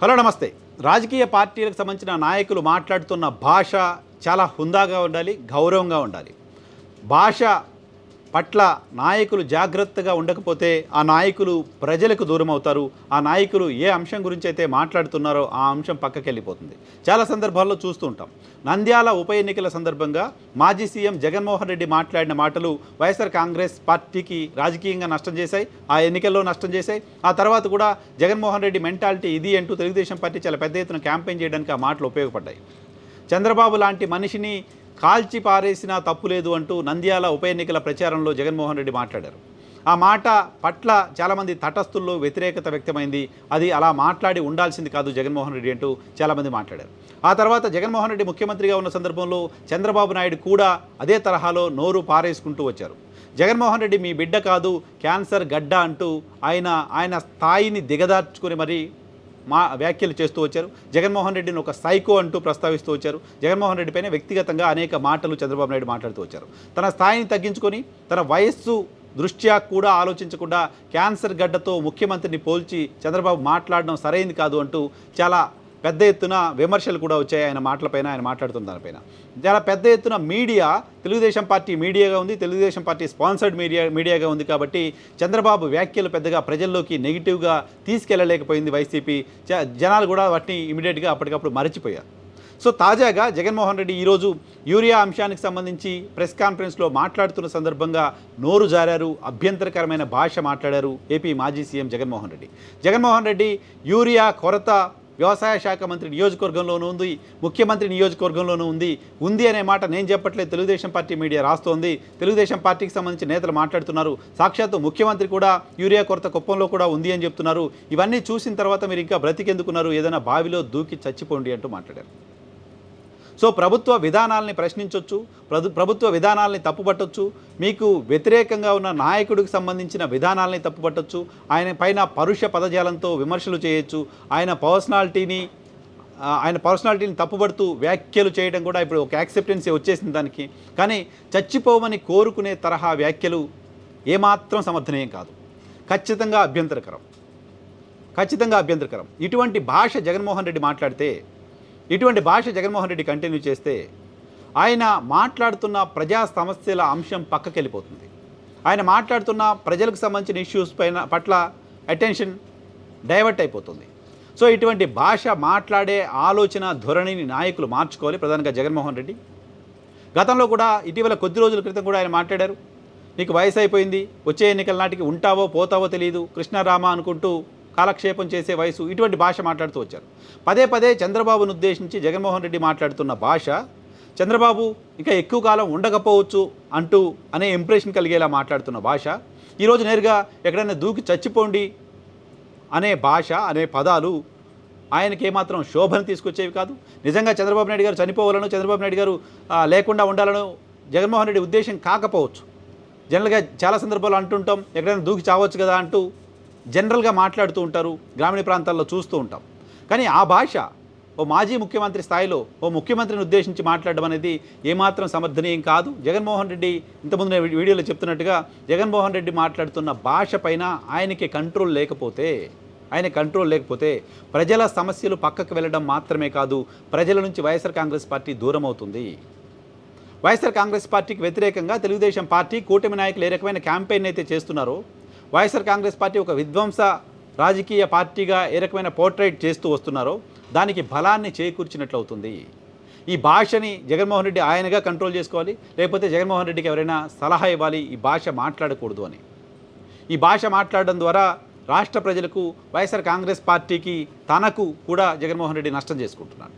Hello నమస్తే. రాజకీయ పార్టీలకు సంబంధించిన నాయకులు మాట్లాడుతున్న భాష చాలా హుందాగా ఉండాలి గౌరవంగా ఉండాలి. భాష పట్ల నాయకులు జాగ్రత్తగా ఉండకపోతే ఆ నాయకులు ప్రజలకు దూరం అవుతారు. ఆ నాయకులు ఏ అంశం గురించి అయితే మాట్లాడుతున్నారో ఆ అంశం పక్కకి వెళ్ళిపోతుంది. చాలా సందర్భాల్లో చూస్తూ ఉంటాం. నంద్యాల ఉప ఎన్నికల సందర్భంగా మాజీ సీఎం జగన్మోహన్ రెడ్డి మాట్లాడిన మాటలు వైఎస్ఆర్ కాంగ్రెస్ పార్టీకి రాజకీయంగా నష్టం చేశాయి. ఆ ఎన్నికల్లో నష్టం చేశాయి. ఆ తర్వాత కూడా జగన్మోహన్ రెడ్డి మెంటాలిటీ ఇది అంటూ తెలుగుదేశం పార్టీ చాలా పెద్ద ఎత్తున క్యాంపెయిన్ చేయడానికి ఆ మాటలు ఉపయోగపడ్డాయి. చంద్రబాబు లాంటి మనిషిని కాల్చి పారేసినా తప్పు లేదు అంటూ నంద్యాల ఉప ఎన్నికల ప్రచారంలో జగన్మోహన్ రెడ్డి మాట్లాడారు. ఆ మాట పట్ల చాలామంది తటస్థుల్లో వ్యతిరేకత వ్యక్తమైంది. అది అలా మాట్లాడి ఉండాల్సింది కాదు జగన్మోహన్ రెడ్డి అంటూ చాలామంది మాట్లాడారు. ఆ తర్వాత జగన్మోహన్ రెడ్డి ముఖ్యమంత్రిగా ఉన్న సందర్భంలో చంద్రబాబు నాయుడు కూడా అదే తరహాలో నోరు పారేసుకుంటూ వచ్చారు. జగన్మోహన్ రెడ్డి మీ బిడ్డ కాదు క్యాన్సర్ గడ్డ అంటూ ఆయన ఆయన స్థాయిని దిగదార్చుకుని మరి మా వ్యాఖ్యలు చేస్తూ వచ్చారు. జగన్మోహన్ రెడ్డిని ఒక సైకో అంటూ ప్రస్తావిస్తూ వచ్చారు. జగన్మోహన్ రెడ్డి పైన వ్యక్తిగతంగా అనేక మాటలు చంద్రబాబు నాయుడు మాట్లాడుతూ వచ్చారు. తన స్థాయిని తగ్గించుకొని తన వయస్సు దృష్ట్యా కూడా ఆలోచించకుండా క్యాన్సర్ గడ్డతో ముఖ్యమంత్రిని పోల్చి చంద్రబాబు మాట్లాడడం సరైంది కాదు అంటూ చాలా పెద్ద ఎత్తున విమర్శలు కూడా వచ్చాయి. ఆయన మాటలపైన ఆయన మాట్లాడుతున్న దానిపైన చాలా పెద్ద ఎత్తున మీడియా తెలుగుదేశం పార్టీ మీడియాగా ఉంది. తెలుగుదేశం పార్టీ స్పాన్సర్డ్ మీడియా మీడియాగా ఉంది కాబట్టి చంద్రబాబు వ్యాఖ్యలు పెద్దగా ప్రజల్లోకి నెగిటివ్గా తీసుకెళ్ళలేకపోయింది వైసీపీ. జ- జనాలు కూడా వాటిని ఇమీడియట్గా అప్పటికప్పుడు మరచిపోయారు. సో తాజాగా జగన్మోహన్ రెడ్డి ఈరోజు యూరియా అంశానికి సంబంధించి ప్రెస్ కాన్ఫరెన్స్లో మాట్లాడుతున్న సందర్భంగా నోరు జారారు. అభ్యంతరకరమైన భాష మాట్లాడారు ఏపీ మాజీ సీఎం జగన్మోహన్ రెడ్డి. జగన్మోహన్ రెడ్డి యూరియా కొరత వ్యవసాయ శాఖ మంత్రి నియోజకవర్గంలోనూ ఉంది ముఖ్యమంత్రి నియోజకవర్గంలోనూ ఉంది. ఉంది అనే మాట నేను చెప్పట్లేదు. తెలుగుదేశం పార్టీ మీడియా రాస్తోంది. తెలుగుదేశం పార్టీకి సంబంధించి నేతలు మాట్లాడుతున్నారు. సాక్షాత్తు ముఖ్యమంత్రి కూడా యూరియా కొరత కుప్పంలో కూడా ఉంది అని చెప్తున్నారు. ఇవన్నీ చూసిన తర్వాత మీరు ఇంకా బ్రతికెందుకున్నారు? ఏదైనా బావిలో దూకి చచ్చిపోండి అంటూ మాట్లాడారు. సో ప్రభుత్వ విధానాల్ని ప్రశ్నించవచ్చు ప్రభుత్వ విధానాల్ని తప్పుపట్టొచ్చు మీకు వ్యతిరేకంగా ఉన్న నాయకుడికి సంబంధించిన విధానాల్ని తప్పుపట్టొచ్చు ఆయన పైన పరుష పదజాలంతో విమర్శలు చేయొచ్చు ఆయన పర్సనాలిటీని ఆయన పర్సనాలిటీని తప్పుపడుతూ వ్యాఖ్యలు చేయడం కూడా ఇప్పుడు ఒక యాక్సెప్టెన్సీ వచ్చేసింది దానికి. కానీ చచ్చిపోవని కోరుకునే తరహా వ్యాఖ్యలు ఏమాత్రం సమర్థనీయం కాదు. ఖచ్చితంగా అభ్యంతరకరం. ఖచ్చితంగా అభ్యంతరకరం. ఇటువంటి భాష జగన్మోహన్ రెడ్డి మాట్లాడితే ఇటువంటి భాష జగన్మోహన్ రెడ్డి కంటిన్యూ చేస్తే ఆయన మాట్లాడుతున్న ప్రజా సమస్యల అంశం పక్కకి వెళ్ళిపోతుంది. ఆయన మాట్లాడుతున్న ప్రజలకు సంబంధించిన ఇష్యూస్ పైన పట్ల అటెన్షన్ డైవర్ట్ అయిపోతుంది. సో ఇటువంటి భాష మాట్లాడే ఆలోచన ధోరణిని నాయకులు మార్చుకోవాలి ప్రధానంగా జగన్మోహన్ రెడ్డి. గతంలో కూడా ఇటీవల కొద్ది రోజుల క్రితం కూడా ఆయన మాట్లాడారు. నీకు వయసు అయిపోయింది వచ్చే ఎన్నికల నాటికి ఉంటావో పోతావో తెలియదు కృష్ణారామ అనుకుంటూ కాలక్షేపం చేసే వయసు ఇటువంటి భాష మాట్లాడుతూ వచ్చారు. పదే పదే చంద్రబాబును ఉద్దేశించి జగన్మోహన్ రెడ్డి మాట్లాడుతున్న భాష చంద్రబాబు ఇంకా ఎక్కువ కాలం ఉండకపోవచ్చు అంటూ అనే ఇంప్రెషన్ కలిగేలా మాట్లాడుతున్న భాష ఈరోజు నేరుగా ఎక్కడైనా దూకి చచ్చిపోండి అనే భాష అనే పదాలు ఆయనకి ఏమాత్రం శోభను తీసుకొచ్చేవి కాదు. నిజంగా చంద్రబాబు నాయుడు గారు చనిపోవాలను చంద్రబాబు నాయుడు గారు లేకుండా ఉండాలను జగన్మోహన్ రెడ్డి ఉద్దేశం కాకపోవచ్చు. జనరల్గా చాలా సందర్భాలు అంటుంటాం ఎక్కడైనా దూకి చావచ్చు కదా అంటూ జనరల్గా మాట్లాడుతూ ఉంటారు గ్రామీణ ప్రాంతాల్లో చూస్తూ ఉంటాం. కానీ ఆ భాష ఓ మాజీ ముఖ్యమంత్రి స్థాయిలో ఓ ముఖ్యమంత్రిని ఉద్దేశించి మాట్లాడడం అనేది ఏమాత్రం సమర్థనీయం కాదు. జగన్మోహన్ రెడ్డి ఇంతకుముందు నేను వీడియోలో చెప్తున్నట్టుగా జగన్మోహన్ రెడ్డి మాట్లాడుతున్న భాష పైన ఆయనకి కంట్రోల్ లేకపోతే ఆయన కంట్రోల్ లేకపోతే ప్రజల సమస్యలు పక్కకు వెళ్ళడం మాత్రమే కాదు ప్రజల నుంచి వైఎస్ఆర్ కాంగ్రెస్ పార్టీ దూరం అవుతుంది. వైఎస్ఆర్ కాంగ్రెస్ పార్టీకి వ్యతిరేకంగా తెలుగుదేశం పార్టీ కూటమి నాయకులు ఏ రకమైన క్యాంపెయిన్ అయితే చేస్తున్నారో వైఎస్ఆర్ కాంగ్రెస్ పార్టీ ఒక విధ్వంస రాజకీయ పార్టీగా ఏ రకమైన పోర్ట్రేట్ చేస్తూ వస్తున్నారో దానికి బలాన్ని చేకూర్చినట్లు అవుతుంది ఈ భాషని జగన్మోహన్ రెడ్డి ఆయనగా కంట్రోల్ చేసుకోవాలి లేకపోతే జగన్మోహన్ రెడ్డికి ఎవరైనా సలహా ఇవ్వాలి ఈ భాష మాట్లాడకూడదు అని. ఈ భాష మాట్లాడడం ద్వారా రాష్ట్ర ప్రజలకు వైఎస్ఆర్ కాంగ్రెస్ పార్టీకి తనకు కూడా జగన్మోహన్ రెడ్డి నష్టం చేసుకుంటున్నాడు.